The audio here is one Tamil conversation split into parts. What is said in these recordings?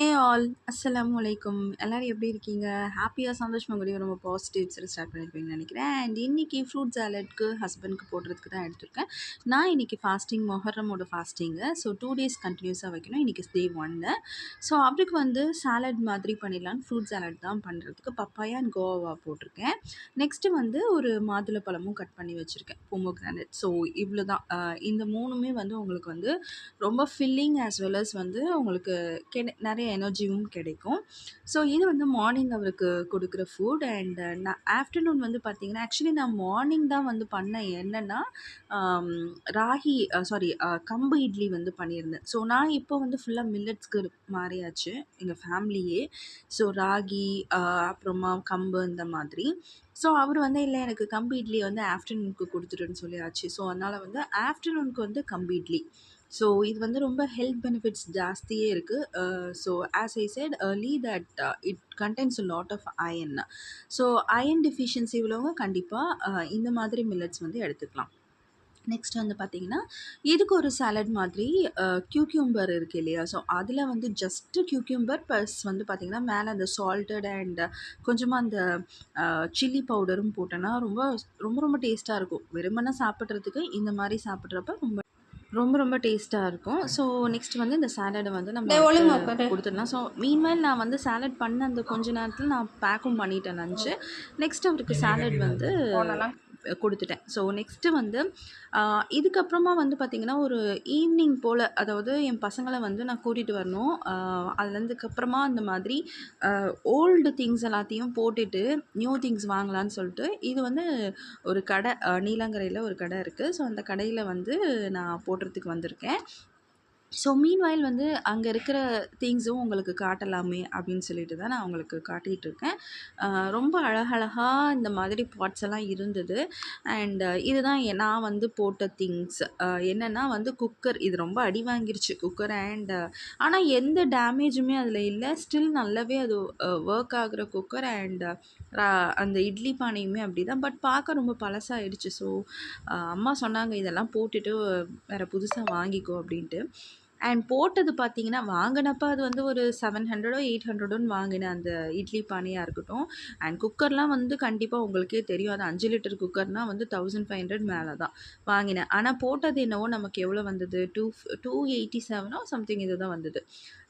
Y ஆல் அஸ்லாம் வலைக்கும் எல்லோரும் எப்படி இருக்கீங்க? ஹாப்பியாக சந்தோஷமாக கூட ரொம்ப பாசிட்டிவ்ஸ் ஸ்டார்ட் பண்ணியிருப்பீங்கன்னு நினைக்கிறேன். அண்ட் இன்றைக்கி ஃப்ரூட் சாலட்க்கு ஹஸ்பண்ட்க்கு போடுறதுக்கு தான் எடுத்திருக்கேன். நான் இன்றைக்கி ஃபாஸ்டிங் மொஹரமோட ஃபாஸ்டிங்கு ஸோ டூ டேஸ் கண்டினியூஸாக வைக்கணும். இன்றைக்கி டே ஒன்று ஸோ அவருக்கு வந்து சாலட் மாதிரி பண்ணிடலான்னு ஃப்ரூட் சாலட் தான் பண்ணுறதுக்கு பப்பாயா அண்ட் கோவா போட்டிருக்கேன். நெக்ஸ்ட்டு வந்து ஒரு மாதுளை பழமும் கட் பண்ணி வச்சுருக்கேன். பொமோகிரானட் ஸோ இவ்வளோ தான் இந்த மூணுமே வந்து உங்களுக்கு வந்து ரொம்ப ஃபில்லிங் ஆஸ் வெல் அஸ் வந்து உங்களுக்கு கெ நிறைய எனர்ஜியும் கிடைக்கும். ஸோ இது வந்து மார்னிங் அவருக்கு கொடுக்குற ஃபுட் அண்ட் நான் ஆஃப்டர்நூன் வந்து பார்த்தீங்கன்னா ஆக்சுவலி நான் மார்னிங் தான் வந்து பண்ணேன் என்னென்னா um, ராகி uh, சாரி uh, கம்பு இட்லி வந்து பண்ணியிருந்தேன். ஸோ நான் இப்போ வந்து ஃபுல்லாக மில்லட்ஸ்க்கு மாறியாச்சு எங்கள் ஃபேமிலியே ஸோ ராகி uh, அப்புறமா கம்பு இந்த மாதிரி. ஸோ அவர் வந்து இல்லை எனக்கு கம்பு இட்லி வந்து ஆஃப்டர்நூனுக்கு கொடுத்துட்டுன்னு சொல்லியாச்சு. ஸோ அதனால் வந்து ஆஃப்டர்நூனுக்கு வந்து கம்பு இட்லி. ஸோ இது வந்து ரொம்ப ஹெல்த் பெனிஃபிட்ஸ் ஜாஸ்தியே இருக்குது so as I said early that it contains lot of iron so iron deficiency உள்ளவங்க கண்டிப்பாக இந்த மாதிரி மில்லட்ஸ் வந்து எடுத்துக்கலாம். நெக்ஸ்ட் வந்து பார்த்தீங்கன்னா இதுக்கு ஒரு சாலட் மாதிரி கியூக்யூம்பர் இருக்குது இல்லையா? ஸோ அதில் வந்து ஜஸ்ட்டு கியூக்யூம்பர் ப்ளஸ் வந்து பார்த்திங்கன்னா மேலே அந்த சால்ட்டட் அண்ட் கொஞ்சமாக அந்த சில்லி பவுடரும் போட்டோன்னா ரொம்ப ரொம்ப ரொம்ப டேஸ்ட்டாக இருக்கும். வெறுமனை சாப்பிட்றதுக்கு இந்த மாதிரி சாப்பிட்றப்ப ரொம்ப ரொம்ப ரொம்ப டேஸ்ட்டாக இருக்கும் ஸோ நெக்ஸ்ட் வந்து இந்த சாலடை வந்து நம்ம. கொடுத்துடலாம் ஸோ மீன்வைல் நான் வந்து சாலட் பண்ண அந்த கொஞ்ச நேரத்தில் நான் பேக்கும் பண்ணிட்டேன் லஞ்சு நெக்ஸ்ட் அவருக்கு சாலட் வந்து. கொடுத்துட்டேன். ஸோ நெக்ஸ்ட்டு வந்து இதுக்கப்புறமா வந்து பார்த்திங்கன்னா ஒரு ஈவினிங் போல் அதாவது என் பசங்களை வந்து நான் கூட்டிகிட்டு வரணும். அதுலேருந்துக்கப்புறமா அந்த மாதிரி ஓல்டு திங்ஸ் எல்லாத்தையும் போட்டுட்டு நியூ திங்ஸ் வாங்கலான்னு சொல்லிட்டு இது வந்து ஒரு கடை நீலங்கரையில் நீலாங்கரையில் ஒரு கடை இருக்குது ஸோ அந்த கடையில் வந்து நான் போடுறதுக்கு வந்திருக்கேன். ஸோ மீன்வாயில் வந்து அங்கே இருக்கிற திங்ஸும் உங்களுக்கு காட்டலாமே அப்படின்னு சொல்லிட்டு தான் நான் உங்களுக்கு காட்டிகிட்டு இருக்கேன். ரொம்ப அழகழகாக இந்த மாதிரி பாட்ஸ் எல்லாம் இருந்தது. அண்ட் இதுதான் நான் வந்து போட்ட திங்ஸ் என்னென்னா வந்து குக்கர் இது ரொம்ப அடி வாங்கிருச்சு குக்கர் அண்ட் ஆனால் எந்த டேமேஜுமே அதில் இல்லை. ஸ்டில் நல்லாவே அது ஒர்க் ஆகுற குக்கர் அண்ட் அந்த இட்லி பானையுமே அப்படி தான். பட் பார்க்க ரொம்ப பழசாகிடுச்சு ஸோ அம்மா சொன்னாங்க இதெல்லாம் போட்டுட்டு வேறு புதுசாக வாங்கிக்கோ அப்படின்ட்டு. அண்ட் போட்டது பார்த்தீங்கன்னா வாங்கினப்ப அது வந்து ஒரு செவன் ஹண்ட்ரடோ எயிட் ஹண்ட்ரடோன்னு வாங்கினேன் அந்த இட்லி பானையாக இருக்கட்டும். அண்ட் குக்கர்லாம் வந்து கண்டிப்பாக உங்களுக்கே தெரியும். அது அஞ்சு லிட்டர் குக்கர்னால் வந்து தௌசண்ட் ஃபைவ் ஹண்ட்ரட் மேலே தான் வாங்கினேன் ஆனால் போட்டது என்னவோ நமக்கு எவ்வளோ வந்தது? டூ டூ எயிட்டி செவனோ சம்திங் இது தான் வந்தது.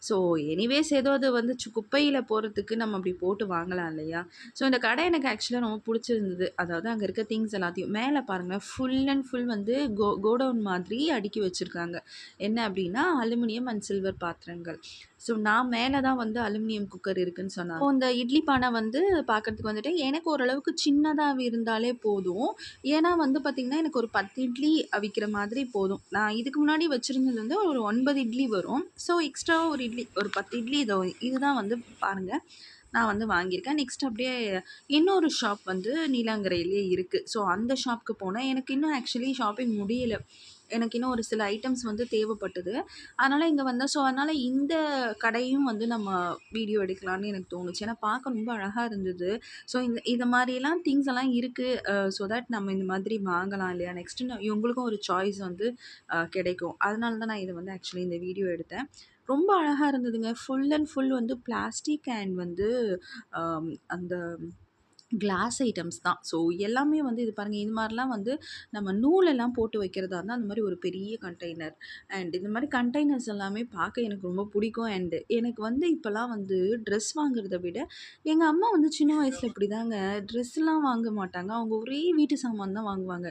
ஸோ எனிவேஸ் ஏதோ அது வந்து சு- குப்பையில் போகிறதுக்கு நம்ம அப்படி போட்டு வாங்கலாம் இல்லையா? ஸோ இந்த கடை எனக்கு ஆக்சுவலாக ரொம்ப பிடிச்சிருந்தது. அதாவது அங்கே இருக்க திங்ஸ் எல்லாத்தையும். மேலே பாருங்கள் ஃபுல் அண்ட் ஃபுல் வந்து கோ கோடவுன் மாதிரி அடுக்கி வச்சுருக்காங்க. என்ன அப்படின்னா அலுமினியம் அண்ட் சில்வர் பாத்திரங்கள். ஸோ நான் மேலே தான் வந்து அலுமினியம் குக்கர் இருக்குன்னு சொன்னாங்க. ஸோ இந்த இட்லி பானை வந்து பார்க்கறதுக்கு வந்துட்டு எனக்கு ஓரளவுக்கு சின்னதாக இருந்தாலே போதும். ஏன்னா வந்து பார்த்திங்கன்னா எனக்கு ஒரு பத்து இட்லி அவிக்கிற மாதிரி போதும். நான் இதுக்கு முன்னாடி வச்சுருந்தது வந்து ஒரு ஒன்பது இட்லி வரும். ஸோ எக்ஸ்ட்ரா ஒரு இட்லி ஒரு பத்து இட்லி இதோ இதுதான் வந்து பாருங்கள் நான் வந்து வாங்கியிருக்கேன். நெக்ஸ்ட் அப்படியே இன்னொரு ஷாப் வந்து நீலாங்கரையிலே இருக்குது ஸோ அந்த ஷாப்புக்கு போனேன். எனக்கு இன்னும் ஆக்சுவலி ஷாப்பிங் முடியலை. எனக்கு இன்னும் ஒரு சில ஐட்டம்ஸ் வந்து தேவைப்பட்டது. அதனால் இங்கே வந்தேன் ஸோ அதனால் இந்த கடையும் வந்து நம்ம வீடியோ எடுக்கலாம்னு எனக்கு தோணுச்சு. ஏன்னா பார்க்க ரொம்ப அழகாக இருந்தது. ஸோ இந்த இந்த மாதிரிலாம் திங்ஸ் எல்லாம் இருக்குது ஸோ தட் நம்ம இந்த மாதிரி வாங்கலாம் இல்லையா? நெக்ஸ்ட்டு இவங்களுக்கும் ஒரு சாய்ஸ் வந்து கிடைக்கும். அதனால தான் நான் இதை வந்து ஆக்சுவலி இந்த வீடியோ எடுத்தேன். ரொம்ப அழகாக இருந்ததுங்க. ஃபுல் அண்ட் ஃபுல் வந்து பிளாஸ்டிக் அண்ட் வந்து அந்த கிளாஸ் ஐட்டம்ஸ் தான். ஸோ எல்லாமே வந்து இது பாருங்கள் இது மாதிரிலாம் வந்து நம்ம நூலெல்லாம் போட்டு வைக்கிறதா இருந்தால் அந்த மாதிரி ஒரு பெரிய கண்டெய்னர் அண்ட் இந்த மாதிரி கண்டெய்னர்ஸ் எல்லாமே பார்க்க எனக்கு ரொம்ப பிடிக்கும். அண்டு எனக்கு வந்து இப்போல்லாம் வந்து ட்ரெஸ் வாங்குறத விட எங்கள் அம்மா வந்து சின்ன வயசில் இப்படி தாங்க ட்ரெஸ்லாம் வாங்க மாட்டாங்க. அவங்க ஒரே வீட்டு சாமான் தான் வாங்குவாங்க.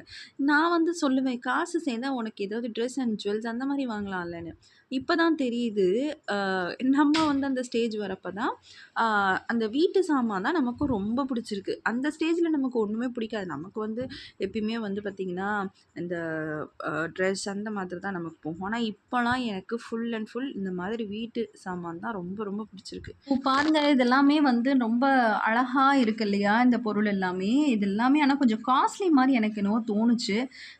நான் வந்து சொல்லுவேன் காசு சேர்ந்தா உனக்கு ஏதாவது ட்ரெஸ் அண்ட் ஜுவல்ஸ் அந்த மாதிரி வாங்கலாம்லன்னு. இப்போ தான் தெரியுது. நம்ம வந்து அந்த ஸ்டேஜ் வரப்போ தான் அந்த வீட்டு சாமான் தான் நமக்கு ரொம்ப பிடிச்சிருக்கு. அந்த ஸ்டேஜில் நமக்கு ஒன்றுமே பிடிக்காது. நமக்கு வந்து எப்பயுமே வந்து பார்த்திங்கன்னா இந்த ட்ரெஸ் அந்த மாதிரி தான் நமக்கு போகும். ஆனால் இப்போலாம் எனக்கு ஃபுல் அண்ட் ஃபுல் இந்த மாதிரி வீட்டு சாமான் தான் ரொம்ப ரொம்ப பிடிச்சிருக்கு. இப்போ பாருங்க இதெல்லாமே வந்து ரொம்ப அழகாக இருக்கு இல்லையா? இந்த பொருள் எல்லாமே. இது எல்லாமே ஆனால் கொஞ்சம் காஸ்ட்லி மாதிரி எனக்கு என்னவோ தோணுச்சு.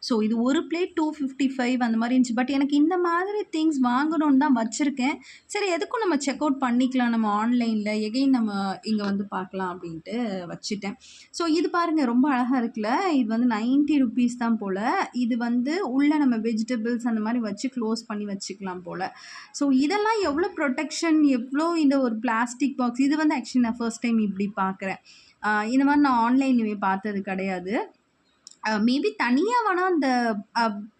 ஸோ இது ஒரு பிளேட் டூ ஃபிஃப்டி ஃபைவ் அந்த மாதிரி இருந்துச்சு. பட் எனக்கு இந்த மாதிரி திங்ஸ் வாங்கணும்னு தான் வச்சுருக்கேன். சரி எதுக்கும் நம்ம செக் அவுட் பண்ணிக்கலாம். நம்ம ஆன்லைனில் எகைன் நம்ம இங்கே வந்து பார்க்கலாம் அப்படின்ட்டு வச்சுட்டேன். ஸோ இது பாருங்கள் ரொம்ப அழகாக இருக்குல்ல? இது வந்து நைன்ட்டி ருபீஸ் தான் போல். இது வந்து உள்ளே நம்ம வெஜிடபிள்ஸ் அந்த மாதிரி வச்சு க்ளோஸ் பண்ணி வச்சுக்கலாம் போல். ஸோ இதெல்லாம் எவ்வளோ ப்ரொடெக்ஷன் எவ்வளோ இந்த ஒரு பிளாஸ்டிக் பாக்ஸ் இது வந்து ஆக்சுவலி நான் ஃபர்ஸ்ட் டைம் இப்படி பார்க்குறேன். இந்த மாதிரி நான் ஆன்லைன்லேயே பார்த்தது கிடையாது. மேபி தனியாக வேணால் அந்த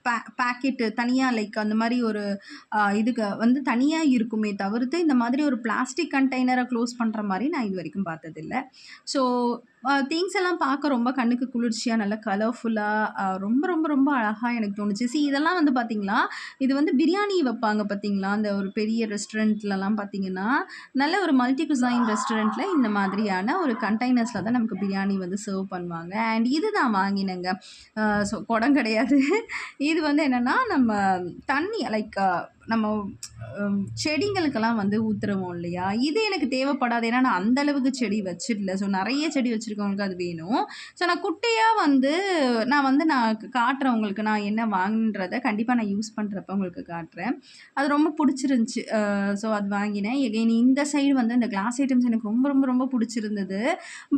பே பேக்கெட்டு தனியாக லைக் அந்த மாதிரி ஒரு இதுக்கு வந்து தனியாக இருக்குமே தவிர்த்து இந்த மாதிரி ஒரு பிளாஸ்டிக் கண்டெய்னரை க்ளோஸ் பண்ணுற மாதிரி நான் இது வரைக்கும் பார்த்ததில்ல. ஸோ திங்ஸ் எல்லாம் பார்க்க ரொம்ப கண்ணுக்கு குளிர்ச்சியாக நல்லா கலர்ஃபுல்லாக ரொம்ப ரொம்ப ரொம்ப அழகாக எனக்கு தோணுச்சு. சி இதெல்லாம் வந்து பார்த்திங்களா இது வந்து பிரியாணி வைப்பாங்க பார்த்தீங்களா அந்த ஒரு பெரிய ரெஸ்டாரண்ட்லலாம் பார்த்தீங்கன்னா நல்ல ஒரு மல்டி குசைன் ரெஸ்டாரண்ட்டில் இந்த மாதிரியான ஒரு கண்டெய்னர்ஸில் தான் நமக்கு பிரியாணி வந்து சர்வ் பண்ணுவாங்க. அண்ட் இது நான் வாங்கினேங்க. ஸோ குடம் கிடையாது. இது இது வந்து என்னென்னா நம்ம தண்ணி லைக் நம்ம செடிங்களுக்கெல்லாம் வந்து ஊற்றுருவோம் இல்லையா? இது எனக்கு தேவைப்படாது. ஏன்னா நான் அந்தளவுக்கு செடி வச்சிடல. ஸோ நிறைய செடி வச்சுருக்கவங்களுக்கு அது வேணும். ஸோ நான் குட்டையாக வந்து நான் வந்து நான் காட்டுறேன் உங்களுக்கு நான் என்ன வாங்கின்றதை கண்டிப்பாக நான் யூஸ் பண்ணுறப்ப உங்களுக்கு காட்டுறேன். அது ரொம்ப பிடிச்சிருந்துச்சி. ஸோ அது வாங்கினேன். எகைன் இந்த சைடு வந்து இந்த கிளாஸ் ஐட்டம்ஸ் எனக்கு ரொம்ப ரொம்ப ரொம்ப பிடிச்சிருந்தது.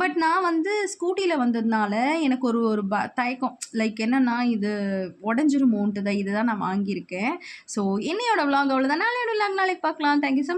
பட் நான் வந்து ஸ்கூட்டியில் வந்ததுனால எனக்கு ஒரு ஒரு ப தயக்கம். லைக் என்னென்னா இது உடஞ்சிருமோன்ட்டு தான் இதுதான் நான் வாங்கியிருக்கேன். ஸோ என்னையோட vlog அவ்வளோதான் நாளையோட vlog நாளைக்கு பார்க்கலாம். Thank you so